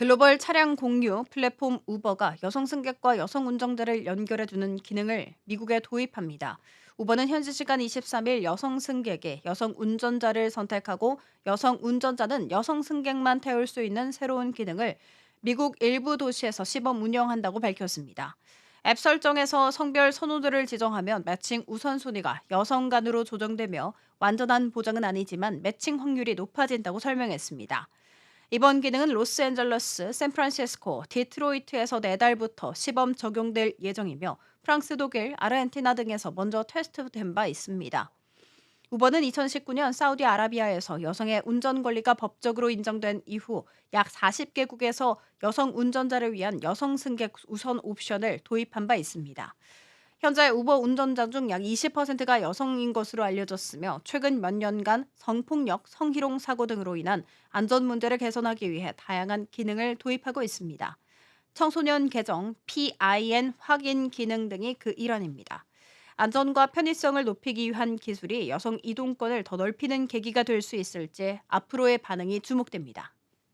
글로벌 차량 공유 플랫폼 우버가 여성 승객과 여성 운전자를 연결해주는 기능을 미국에 도입합니다. 우버는 현지 시간 23일 여성 승객이 여성 운전자를 선택하고 여성 운전자는 여성 승객만 태울 수 있는 새로운 기능을 미국 일부 도시에서 시범 운영한다고 밝혔습니다. 앱 설정에서 성별 선호도를 지정하면 매칭 우선순위가 여성 간으로 조정되며 완전한 보장은 아니지만 매칭 확률이 높아진다고 설명했습니다. 이번 기능은 로스앤젤레스, 샌프란시스코, 디트로이트에서 내달부터 시범 적용될 예정이며 프랑스, 독일, 아르헨티나 등에서 먼저 테스트된 바 있습니다. 우버는 2019년 사우디아라비아에서 여성의 운전 권리가 법적으로 인정된 이후 약 40개국에서 여성 운전자를 위한 여성 승객 우선 옵션을 도입한 바 있습니다. 현재 우버 운전자 중 약 20%가 여성인 것으로 알려졌으며 최근 몇 년간 성폭력, 성희롱 사고 등으로 인한 안전 문제를 개선하기 위해 다양한 기능을 도입하고 있습니다. 청소년 계정, PIN 확인 기능 등이 그 일환입니다. 안전과 편의성을 높이기 위한 기술이 여성 이동권을 더 넓히는 계기가 될 수 있을지 앞으로의 반응이 주목됩니다.